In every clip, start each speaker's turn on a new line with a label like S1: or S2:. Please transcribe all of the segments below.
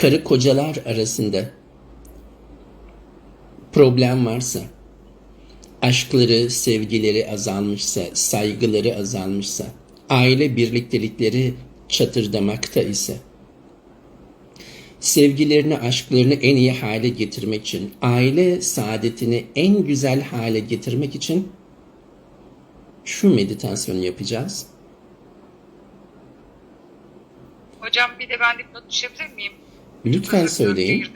S1: karı kocalar arasında problem varsa, aşkları, sevgileri azalmışsa, saygıları azalmışsa, aile birliktelikleri çatırdamakta ise, sevgilerini, aşklarını en iyi hale getirmek için, aile saadetini en güzel hale getirmek için şu meditasyonu yapacağız.
S2: Hocam bir de ben dipnot düşebilir miyim?
S1: Lütfen söyleyin.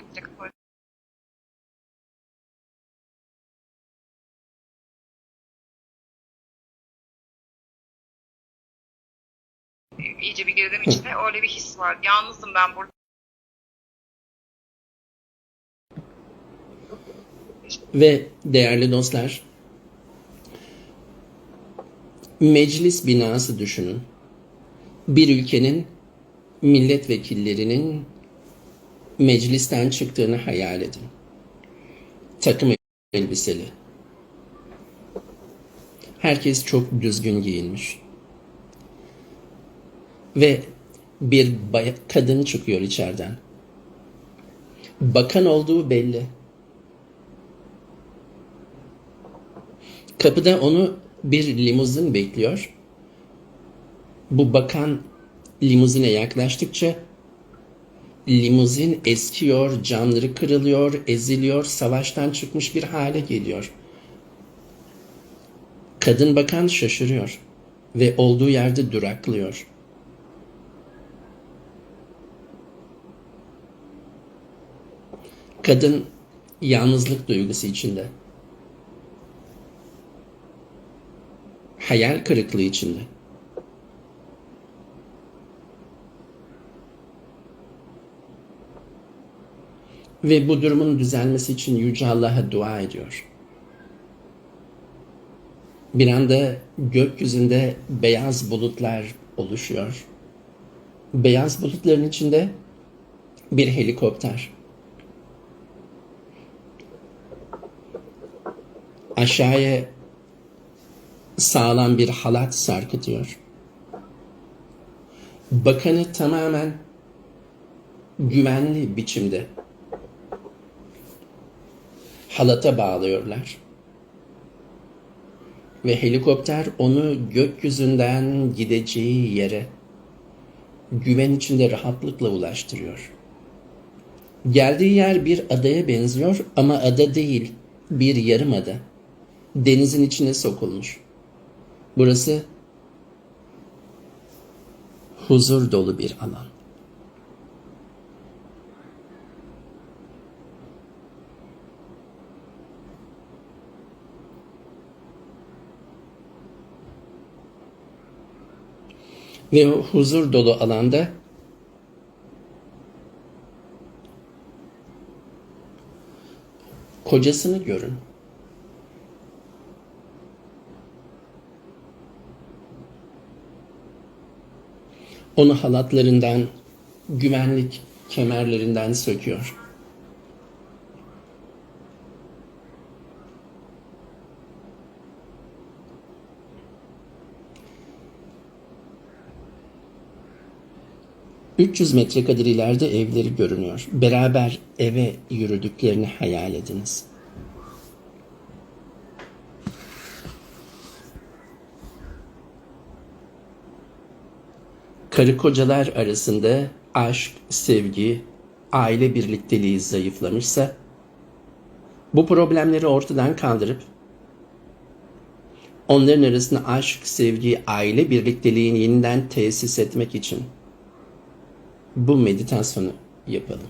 S2: İyice bir girdim içine. Öyle bir his var. Yalnızım ben burada.
S1: Ve değerli dostlar, meclis binası düşünün. Bir ülkenin milletvekillerinin meclisten çıktığını hayal edin. Takım elbiseli. Herkes çok düzgün giyinmiş. Ve bir kadın çıkıyor içeriden. Bakan olduğu belli. Kapıda onu bir limuzin bekliyor. Bu bakan limuzine yaklaştıkça limuzin eskiyor, camları kırılıyor, eziliyor, savaştan çıkmış bir hale geliyor. Kadın bakan şaşırıyor ve olduğu yerde duraklıyor. Kadın yalnızlık duygusu içinde. hayal kırıklığı içinde. Ve bu durumun düzelmesi için Yüce Allah'a dua ediyor. Bir anda gökyüzünde beyaz bulutlar oluşuyor. Beyaz bulutların içinde bir helikopter. Aşağıya sağlam bir halat sarkıtıyor. Bakanı tamamen güvenli biçimde halata bağlıyorlar. Ve helikopter onu gökyüzünden gideceği yere güven içinde rahatlıkla ulaştırıyor. Geldiği yer bir adaya benziyor ama ada değil, bir yarım ada. Denizin içine sokulmuş. Burası huzur dolu bir alan. Ve huzur dolu alanda kocasını görün. Onu halatlarından, güvenlik kemerlerinden söküyor. ...300 metre kadar ileride evleri görünüyor. Beraber eve yürüdüklerini hayal ediniz. Karı kocalar arasında aşk, sevgi, aile birlikteliği zayıflamışsa bu problemleri ortadan kaldırıp onların arasında aşk, sevgi, aile birlikteliğini yeniden tesis etmek için bu meditasyonu yapalım.